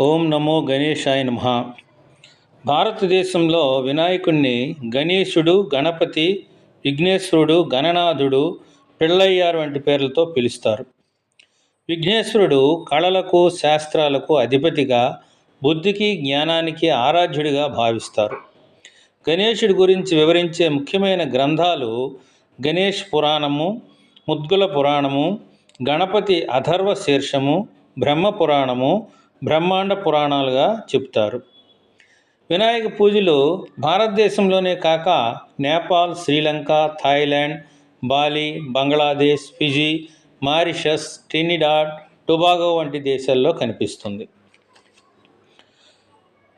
ఓం నమో గణేశాయ నమ. భారతదేశంలో వినాయకుణ్ణి గణేశుడు గణపతి విఘ్నేశ్వరుడు గణనాథుడు పిళ్ళయ్యారు వంటి పేర్లతో పిలుస్తారు. విఘ్నేశ్వరుడు కళలకు శాస్త్రాలకు అధిపతిగా బుద్ధికి జ్ఞానానికి ఆరాధ్యుడిగా భావిస్తారు. గణేశుడి గురించి వివరించే ముఖ్యమైన గ్రంథాలు గణేష్ పురాణము ముద్గుల పురాణము గణపతి అథర్వ శీర్షము బ్రహ్మ పురాణము బ్రహ్మాండ పురాణాలుగా చెప్తారు వినాయక పూజలు భారతదేశంలోనే కాక Nepal Sri Lanka Thailand Bali Bangladesh Fiji Mauritius Trinidad Tobago వంటి దేశాల్లో కనిపిస్తుంది.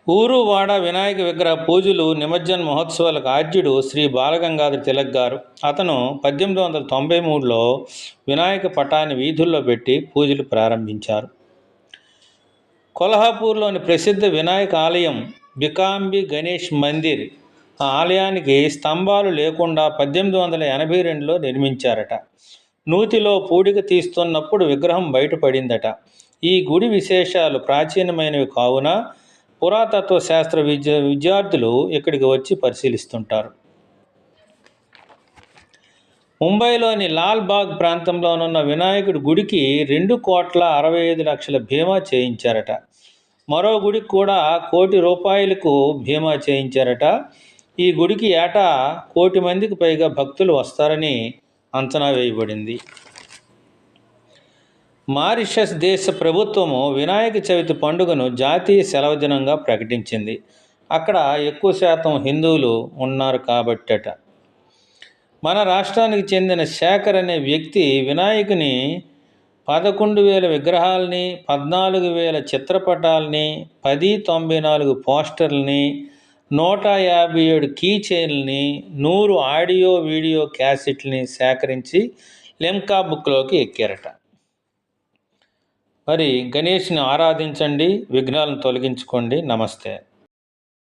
ఊరు వాడ వినాయక విగ్రహ పూజలు నిమజ్జన మహోత్సవాలకు ఆద్యుడు శ్రీ బాలగంగాధర తిలక్ గారు. అతను పద్దెనిమిది వందల తొంభై మూడులో వినాయక పటాన్ని వీధుల్లో పెట్టి పూజలు ప్రారంభించారు. కొల్హాపూర్లోని ప్రసిద్ధ వినాయక ఆలయం బికాంబి గణేష్ మందిర్ ఆ ఆలయానికి స్తంభాలు లేకుండా పద్దెనిమిది వందల ఎనభై రెండులో నిర్మించారట. నూతిలో పూడిక తీస్తున్నప్పుడు విగ్రహం బయటపడిందట. ఈ గుడి విశేషాలు ప్రాచీనమైనవి కావున పురాతత్వ శాస్త్ర విద్య విద్యార్థులు ఇక్కడికి వచ్చి పరిశీలిస్తుంటారు. ముంబైలోని లాల్ బాగ్ ప్రాంతంలోనున్న వినాయకుడి గుడికి రెండు కోట్ల అరవై ఐదు లక్షల బీమా చేయించారట. మరో గుడికి కూడా కోటి రూపాయలకు బీమా చేయించారట. ఈ గుడికి ఏటా కోటి మందికి పైగా భక్తులు వస్తారని అంచనా వేయబడింది. మారిషస్ దేశ ప్రభుత్వము వినాయక చవితి పండుగను జాతీయ సెలవు దినంగా ప్రకటించింది. అక్కడ ఎక్కువ శాతం హిందువులు ఉన్నారు కాబట్టట. మన రాష్ట్రానికి చెందిన శేఖర్ అనే వ్యక్తి వినాయకుని పదకొండు వేల విగ్రహాలని పద్నాలుగు వేల చిత్రపటాలని పది తొంభై నాలుగు పోస్టర్లని నూట యాభై ఏడు కీ చైన్లని నూరు ఆడియో వీడియో క్యాసెట్లని సేకరించి లెమ్కా బుక్లోకి ఎక్కారట. మరి గణేష్ని ఆరాధించండి విఘ్నాలను తొలగించుకోండి. నమస్తే.